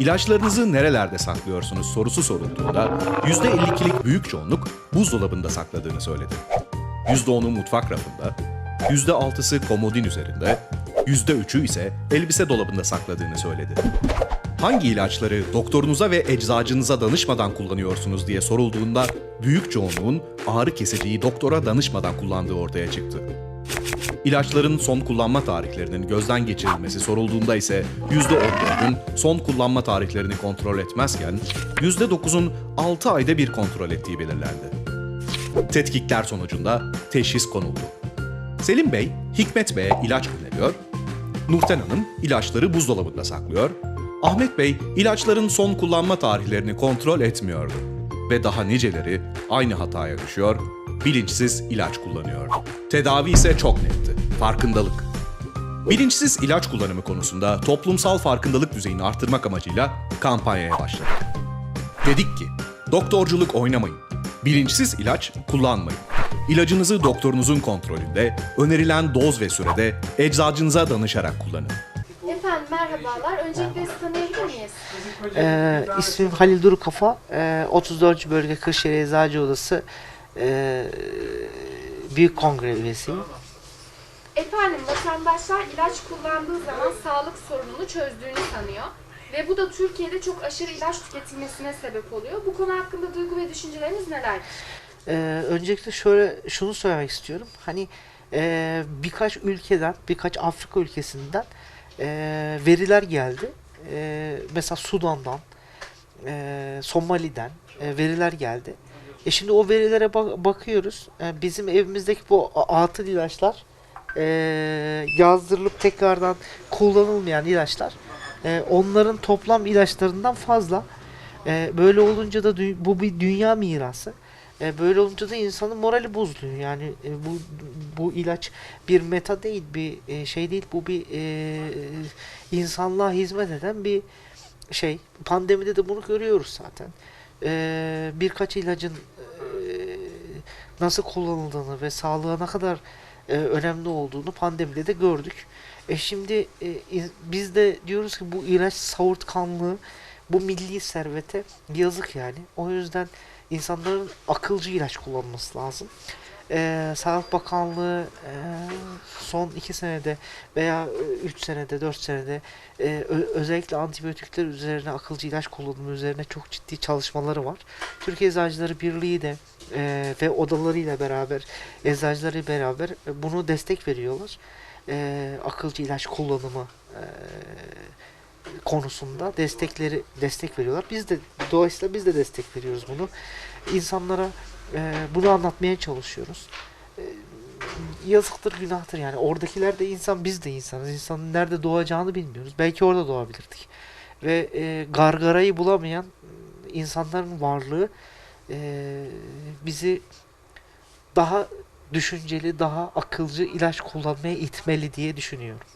İlaçlarınızı nerelerde saklıyorsunuz sorusu sorulduğunda %52'lik büyük çoğunluk buzdolabında sakladığını söyledi. %10'u mutfak rafında, %6'sı komodin üzerinde, %3'ü ise elbise dolabında sakladığını söyledi. Hangi ilaçları doktorunuza ve eczacınıza danışmadan kullanıyorsunuz diye sorulduğunda büyük çoğunluğun ağrı kesiciyi doktora danışmadan kullandığı ortaya çıktı. İlaçların son kullanma tarihlerinin gözden geçirilmesi sorulduğunda ise %14'ün son kullanma tarihlerini kontrol etmezken %9'un 6 ayda bir kontrol ettiği belirlendi. Tetkikler sonucunda teşhis konuldu. Selim Bey, Hikmet Bey'e ilaç öneriyor, Nurten Hanım ilaçları buzdolabında saklıyor, Ahmet Bey ilaçların son kullanma tarihlerini kontrol etmiyordu. Ve daha niceleri aynı hataya düşüyor, bilinçsiz ilaç kullanıyor. Tedavi ise çok netti, farkındalık. Bilinçsiz ilaç kullanımı konusunda toplumsal farkındalık düzeyini arttırmak amacıyla kampanyaya başladık. Dedik ki, doktorculuk oynamayın. Bilinçsiz ilaç kullanmayın. İlacınızı doktorunuzun kontrolünde, önerilen doz ve sürede eczacınıza danışarak kullanın. Efendim merhabalar. Öncelikle sizi tanıyabilir miyiz? Ee, ismim Halil Duru Kafa. Ee, 34. Bölge Kırşehir Eczacı Odası ee, Büyük Kongre üyesiyim. Efendim vatandaşlar ilaç kullandığı zaman sağlık sorununu çözdüğünü sanıyor. Ve bu da Türkiye'de çok aşırı ilaç tüketilmesine sebep oluyor. Bu konu hakkında duygu ve düşünceleriniz neler? Ee, öncelikle şöyle şunu söylemek istiyorum. Hani ee, birkaç ülkeden, birkaç Afrika ülkesinden ee, veriler geldi. Ee, mesela Sudan'dan, ee, Somali'den ee, veriler geldi. E şimdi o verilere bak- bakıyoruz. Ee, bizim evimizdeki bu atıl ilaçlar ee, yazdırılıp tekrardan kullanılmayan ilaçlar ee, onların toplam ilaçlarından fazla. Ee, böyle olunca da bu bir dünya mirası. E, böyle olunca da insanın morali bozuluyor. Yani e, bu bu ilaç bir meta değil, bir e, şey değil. Bu bir e, insanlığa hizmet eden bir şey. Pandemide de bunu görüyoruz zaten. E, birkaç ilacın e, nasıl kullanıldığını ve sağlığa ne kadar e, önemli olduğunu pandemide de gördük. E şimdi e, iz- biz de diyoruz ki bu ilaç savurtkanlığı bu milli servete yazık yani. O yüzden insanların akılcı ilaç kullanması lazım. Ee, Sağlık Bakanlığı e, son iki senede veya e, üç senede, dört senede e, özellikle antibiyotikler üzerine akılcı ilaç kullanımı üzerine çok ciddi çalışmaları var. Türkiye Eczacıları Birliği de e, ve odalarıyla beraber, eczacıları beraber e, bunu destek veriyorlar. E, akılcı ilaç kullanımı e, konusunda destekleri destek veriyorlar. Biz de dolayısıyla biz de destek veriyoruz bunu. İnsanlara e, bunu anlatmaya çalışıyoruz. E, yazıktır, günahtır yani. Oradakiler de insan, biz de insanız. İnsanın nerede doğacağını bilmiyoruz. Belki orada doğabilirdik. Ve e, gargarayı bulamayan insanların varlığı e, bizi daha düşünceli, daha akılcı ilaç kullanmaya itmeli diye düşünüyorum.